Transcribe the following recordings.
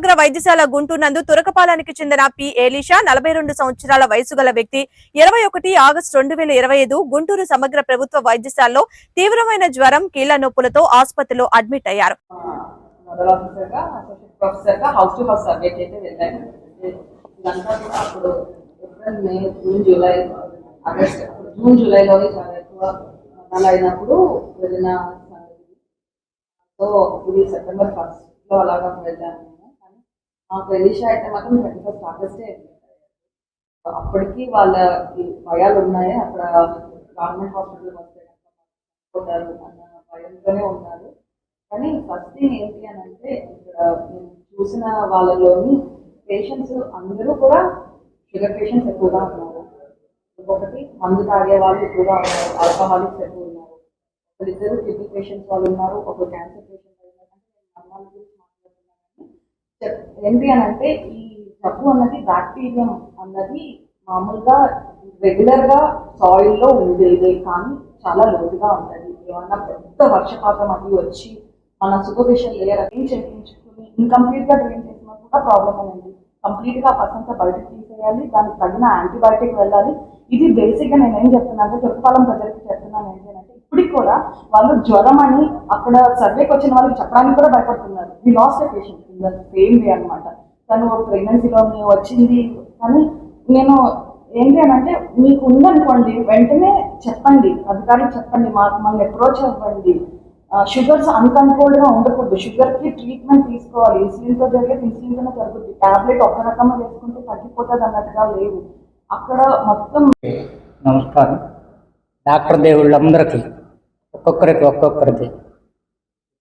సమగ్ర వైద్యశాల గుంటూరు నందు తురకపాలానికి చెందిన పి. ఏలీషా నలభై రెండు సంవత్సరాల వయసు గల వ్యక్తి ఇరవై ఒకటి ఆగస్టు రెండు వేల ఇరవై ఐదు గుంటూరు సమగ్ర ప్రభుత్వ వైద్యశాలలో తీవ్రమైన జ్వరం కీళ్ళ నొప్పులతో ఆసుపత్రిలో అడ్మిట్ అయ్యారు. జూన్ జూలైలోనే చాలా ఎక్కువ అలా అయినప్పుడు వెళ్ళిన సో ఇది సెప్టెంబర్ ఫస్ట్లో అలాగా వెళ్ళాను. నేను అయితే మాత్రం ట్వంటీ ఫస్ట్ ఆగస్టే. అప్పటికి వాళ్ళకి భయాలు ఉన్నాయి. అక్కడ గవర్నమెంట్ హాస్పిటల్ వస్తే పోతారు అన్న భయంతోనే ఉన్నారు. కానీ ఫస్ట్ థింగ్ ఏంటి అని అంటే ఇక్కడ చూసిన వాళ్ళలోని పేషెంట్స్ అందరూ కూడా షుగర్ పేషెంట్స్ ఎక్కువగా ఉన్నారు. ఇంకొకటి మందు తాగే వాళ్ళు ఎక్కువగా ఉన్నారు. ఆల్కహాలిక్స్ ఎక్కువ ఉన్నారు. ఒకరిద్దరు కిడ్నీ పేషెంట్స్ వాళ్ళు ఉన్నారు. ఒక క్యాన్సర్ పేషెంట్ ఉన్నారు అంటే నేను మరణాల గురించి మాట్లాడుతున్నాను చెప్- ఏంటి అని అంటే ఈ జబ్బు అన్నది బ్యాక్టీరియం అన్నది మామూలుగా రెగ్యులర్గా సాయిల్లో ఉండేదే కానీ చాలా లోతుగా ఉంటుంది. ఏమన్నా పెద్ద వర్షపాతం అది వచ్చి మన సూపర్ఫిషియల్ లేయర్ ఏం చేయించుకుని ఇన్కంప్లీట్గా డ్రైన్ చేసినా కూడా ప్రాబ్లం అనేది కంప్లీట్గా పర్సంతా బయటకు తీసేయాలి దానికి తగిన యాంటీబయాటిక్ వెళ్ళాలి. ఇది బేసిక్గా నేను ఏం చెప్తున్నా అంటే తుర్కపాలెం ప్రజలకు చెప్తున్నాను ఏంటి ఇప్పటికి కూడా వాళ్ళు జ్వరం అని అక్కడ సర్వేకి వచ్చిన వాళ్ళకి చెప్పడానికి కూడా భయపడుతున్నారు. We lost patient in the same way అనమాట తను ప్రెగ్నెన్సీలో వచ్చింది. కానీ నేను ఏంటి అని అంటే మీకు ఉందనుకోండి వెంటనే చెప్పండి. అధికారులకు చెప్పండి మాకు మమ్మల్ని అప్రోచ్ అవ్వండి. షుగర్స్ అన్కంట్రోల్డ్గా ఉండకూడదు. షుగర్కి ట్రీట్మెంట్ తీసుకోవాలి. ఇన్సులిన్తో జరిగేది ఇన్సులిన్తోనే జరుగుతుంది టాబ్లెట్ ఒక్క రకంగా వేసుకుంటే తగ్గిపోతుంది అన్నట్టుగా లేవు అక్కడ మొత్తం నమస్కారం. డాక్టర్ దేవుళ్ళందరికీ ఒక్కొక్కరికి ఒక్కొక్కరికి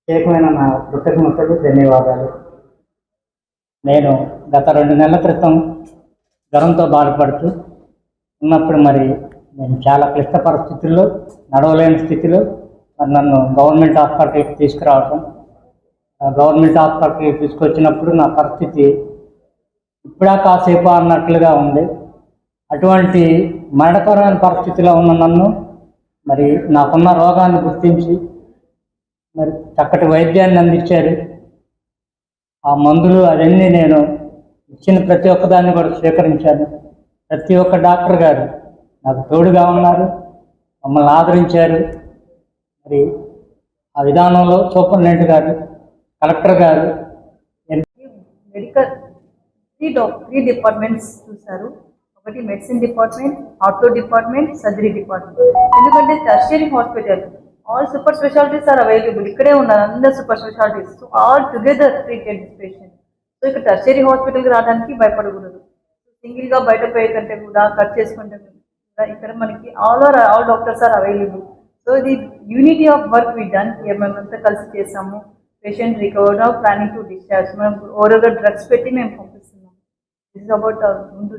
ప్రత్యేకమైన నా కృతజ్ఞతలు ధన్యవాదాలు. నేను గత రెండు నెలల క్రితం జ్వరంతో బాధపడుతూ ఉన్నప్పుడు మరి నేను చాలా క్లిష్ట పరిస్థితుల్లో నడవలేని స్థితిలో మరి నన్ను గవర్నమెంట్ హాస్పిటల్కి తీసుకురావటం ఆ గవర్నమెంట్ హాస్పిటల్కి తీసుకొచ్చినప్పుడు నా పరిస్థితి ఇప్పుడా కాసేపు అన్నట్లుగా ఉంది. అటువంటి మరణకరమైన పరిస్థితిలో ఉన్న నన్ను మరి నాకున్న రోగాన్ని గుర్తించి మరి చక్కటి వైద్యాన్ని అందించారు ఆ మందులు అవన్నీ నేను ఇచ్చిన ప్రతి ఒక్కదాన్ని కూడా స్వీకరించాను. ప్రతి ఒక్క డాక్టర్ గారు నాకు తోడుగా ఉన్నారు మమ్మల్ని ఆదరించారు. మరి ఆ విధానంలో సూపరింటెండెంట్ గారు కలెక్టర్ గారు మెడికల్ త్రీ త్రీ డిపార్ట్మెంట్స్ చూశారు. ఒకటి medicine department ortho department surgery department ఎందుకంటే tertiary hospital all super specialities are available ఇక్కడే ఉన్నారు అందరు super specialities so all together treated patient so ఇక్కడ టర్షియరీ హాస్పిటల్కి రావడానికి భయపడకూడదు. సింగిల్గా బయట పోయే కంటే కూడా కట్ చేసుకుంటే కూడా ఇక్కడ మనకి all are all doctors are available so ఇది unity of work we done మేమంతా కలిసి చేసాము. Patient recover of planning to discharge మనం ఓరగా డ్రగ్స్ పెట్టి మేము పంపిస్తున్నాం. దిస్ ఇస్ అబౌట్ ముందు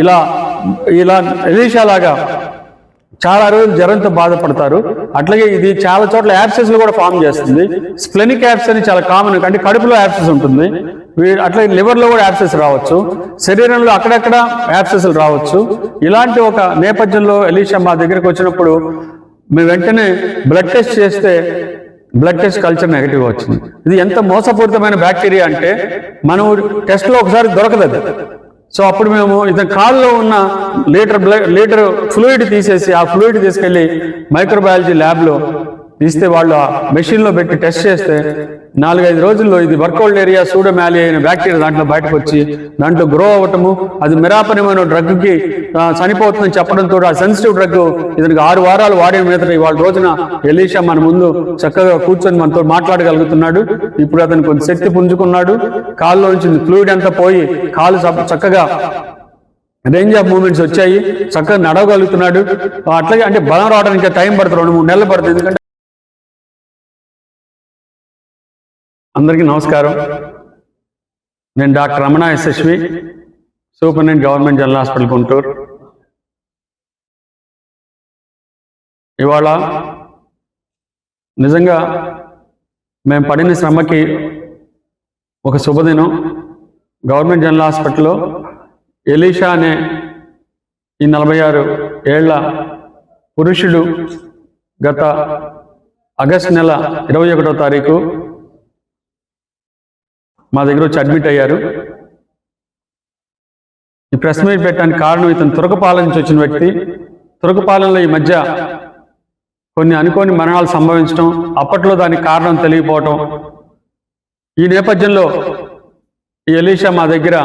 ఇలా ఇలా ఎలీషాలాగా చాలా రోజులు జ్వరంతో బాధపడతారు. అట్లాగే ఇది చాలా చోట్ల యాప్సెస్ కూడా ఫామ్ చేస్తుంది. స్ప్లెనిక్ యాప్స్ అని చాలా కామన్ అంటే కడుపులో యాప్సెస్ ఉంటుంది. అట్లాగే లివర్లో కూడా యాప్సెస్ రావచ్చు. శరీరంలో అక్కడక్కడ యాప్సెస్ రావచ్చు. ఇలాంటి ఒక నేపథ్యంలో ఎలీషా మా దగ్గరికి వచ్చినప్పుడు మేము వెంటనే బ్లడ్ టెస్ట్ చేస్తే బ్లడ్ టెస్ట్ కల్చర్ నెగిటివ్ వచ్చింది. ఇది ఎంత మోసపూరితమైన బ్యాక్టీరియా అంటే మనం టెస్ట్లో ఒకసారి దొరకదు సో అప్పుడు మేము ఇతని కాల్లో ఉన్న లీటర్ బ్లడ్ లీటర్ ఫ్లూయిడ్ తీసేసి ఆ ఫ్లూయిడ్ తీసుకెళ్ళి మైక్రోబయాలజీ ల్యాబ్లో తీస్తే వాళ్ళు ఆ మెషిన్లో పెట్టి టెస్ట్ చేస్తే నాలుగైదు రోజుల్లో ఇది వర్కౌల్డ్ ఏరియా సూడోమ్యాలి అయిన బ్యాక్టీరియా దాంట్లో బయటకు వచ్చి దాంట్లో గ్రో అవ్వటము అది మిరాపనమైన డ్రగ్కి చనిపోతుందని చెప్పడంతో ఆ సెన్సిటివ్ డ్రగ్ ఇతనికి ఆరు వారాలు వాడిన మీద ఇవాళ రోజున ఎలీషా మన ముందు చక్కగా కూర్చొని మనతో మాట్లాడగలుగుతున్నాడు. ఇప్పుడు అతను కొంచెం శక్తి పుంజుకున్నాడు. కాల్లో నుంచి ఫ్లూయిడ్ అంతా పోయి కాలు చక్కగా రేంజ్ ఆఫ్ మూమెంట్స్ వచ్చాయి. చక్కగా నడవగలుగుతున్నాడు. అట్లాగే అంటే బలం రావడానికి టైం పడుతుంది రెండు మూడు నెలలు పడుతుంది. ఎందుకంటే అందరికీ నమస్కారం. నేను doctor Ramana Yashasvi superintendent government general hospital Guntur. ఇవాళ నిజంగా మేము పడిన శ్రమకి ఒక శుభదినం. గవర్నమెంట్ జనరల్ హాస్పిటల్లో ఎలీషా అనే ఈ నలభై ఆరు ఏళ్ళ పురుషుడు గత ఆగస్ట్ నెల ఇరవై ఒకటో తారీఖు మా దగ్గర వచ్చి అడ్మిట్ అయ్యారు. ఈ ప్రెస్ మీట్ పెట్టడానికి కారణం ఇతను తురకపాలెం నుంచి వచ్చిన వ్యక్తి. తురకపాలెంలో ఈ మధ్య కొన్ని అనుకోని మరణాలు సంభవించడం అప్పట్లో దానికి కారణం తెలియకపోవటం ఈ నేపథ్యంలో ఈ ఎలీషా మా దగ్గర